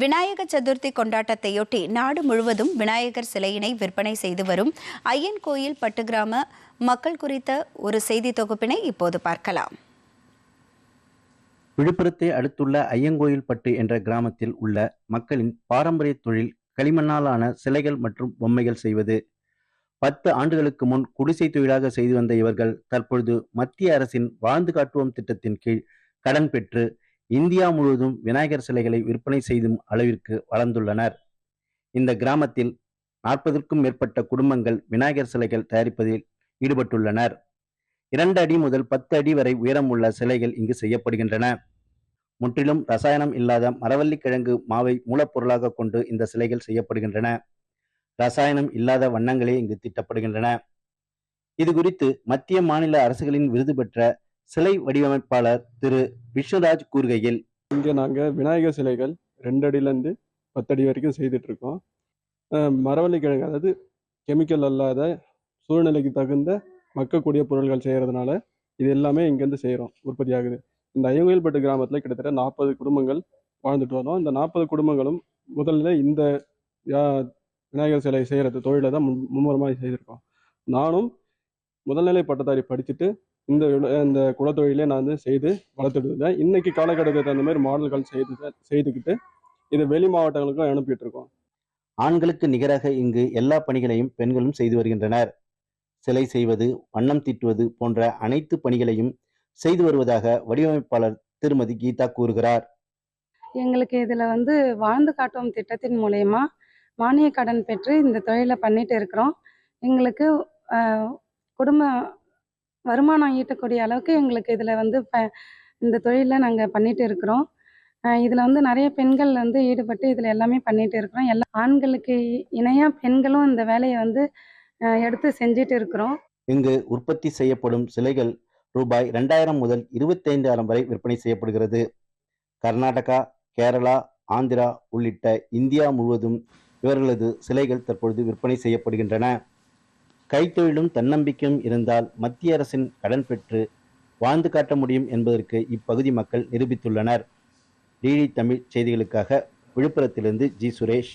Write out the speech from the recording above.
விநாயக சதுர்த்தி கொண்டாட்டத்தையொட்டி நாடு முழுவதும் விநாயகர் சிலையினை விற்பனை செய்து வரும் ஐயன் கோயில் பட்டு கிராம மக்கள் குறித்த ஒரு செய்தி தொகுப்பினை இப்போது பார்க்கலாம். விழுப்புரத்தை அடுத்துள்ள ஐயங்கோயில்பட்டு என்ற கிராமத்தில் உள்ள மக்களின் பாரம்பரிய தொழில் களிமண்ணாலான சிலைகள் மற்றும் பொம்மைகள் செய்வது. பத்து ஆண்டுகளுக்கு முன் குடிசை தொழிலாக செய்து வந்த இவர்கள் தற்பொழுது மத்திய அரசின் வாழ்ந்து காட்டுவோம் திட்டத்தின் கீழ் கடன் பெற்று இந்தியா முழுவதும் விநாயகர் சிலைகளை விற்பனை செய்தும் அளவிற்கு வளர்ந்துள்ளனர். இந்த கிராமத்தில் நாற்பதற்கும் மேற்பட்ட குடும்பங்கள் விநாயகர் சிலைகள் தயாரிப்பதில் ஈடுபட்டுள்ளனர். இரண்டு அடி முதல் பத்து அடி வரை உயரம் உள்ள சிலைகள் இங்கு செய்யப்படுகின்றன. முற்றிலும் ரசாயனம் இல்லாத மரவள்ளி கிழங்கு மாவை மூலப்பொருளாக கொண்டு இந்த சிலைகள் செய்யப்படுகின்றன. ரசாயனம் இல்லாத வண்ணங்களே இங்கு தீட்டப்படுகின்றன. இது குறித்து மத்திய மாநில அரசுகளின் விருது பெற்ற சிலை வடிவமைப்பாளர் திரு. விஸ்வராஜ் கூறுகையில் இங்கே நாங்கள் விநாயகர் சிலைகள் ரெண்டு அடியிலேருந்து பத்தடி வரைக்கும் செய்துட்டு இருக்கோம் மரவள்ளிக்கிழங்கு மரவள்ளி கிழங்கு அதாவது கெமிக்கல் அல்லாத சூழ்நிலைக்கு தகுந்த மக்கக்கூடிய பொருள்கள் செய்கிறதுனால இது எல்லாமே இங்கேருந்து செய்கிறோம் உற்பத்தி ஆகுது. இந்த ஐயங்கோயில்பட்டு கிராமத்தில் கிட்டத்தட்ட நாற்பது குடும்பங்கள் வாழ்ந்துட்டு வரோம் இந்த நாற்பது குடும்பங்களும் முதல்ல இந்த யா- விநாயகர் சிலை செய்கிறது தொழிலை தான் முன் மும்முரமாக செய்திருக்கோம். நானும் முதல்நிலை பட்டதாரி படிச்சுட்டு இந்த இந்த குலத்தொழிலே நான் வந்து செய்து வளர்த்துட்டு இருந்தேன் இன்னைக்கு காலகட்டத்துக்கு தகுந்த மாதிரி மாடல்கள் செய்து செய்துக்கிட்டு இதை வெளி மாவட்டங்களுக்கும் அனுப்பிட்டு இருக்கோம் ஆண்களுக்கு நிகராக இங்கு எல்லா பணிகளையும் பெண்களும் செய்து வருகின்றனர். சிலை செய்வது வண்ணம் தீட்டுவது போன்ற அனைத்து பணிகளையும் செய்து வருவதாக வடிவமைப்பாளர் திருமதி கீதா கூறுகிறார். எங்களுக்கு இதில் வந்து வாழ்ந்து காட்டும் திட்டத்தின் மூலயமா மானிய கடன் பெற்று இந்த தொழிலை பண்ணிட்டு இருக்கிறோம். எங்களுக்கு குடும்ப வருமானம் ஈட்டக்கூடிய அளவுக்கு எங்களுக்கு இதில் வந்து ப இந்த தொழிலில் நாங்கள் பண்ணிட்டு இருக்கிறோம். இதில் வந்து நிறைய பெண்கள் வந்து ஈடுபட்டு இதில் எல்லாமே பண்ணிட்டு இருக்கிறோம். எல்லா ஆண்களுக்கு இணையாக பெண்களும் இந்த வேலையை வந்து எடுத்து செஞ்சுட்டு இருக்கிறோம். இங்கு உற்பத்தி செய்யப்படும் சிலைகள் ரூபாய் ரெண்டாயிரம் முதல் இருபத்தைந்தாயிரம் வரை விற்பனை செய்யப்படுகிறது. கர்நாடகா கேரளா ஆந்திரா உள்ளிட்ட இந்தியா முழுவதும் இவர்களது சிலைகள் தற்பொழுது விற்பனை செய்யப்படுகின்றன. கைத்தொழிலும் தன்னம்பிக்கையும் இருந்தால் மத்திய அரசின் கடன் பெற்று வாழ்ந்து காட்ட முடியும் என்பதற்கு இப்பகுதி மக்கள் நிரூபித்துள்ளனர். டிடி தமிழ் செய்திகளுக்காக விழுப்புரத்திலிருந்து ஜி சுரேஷ்.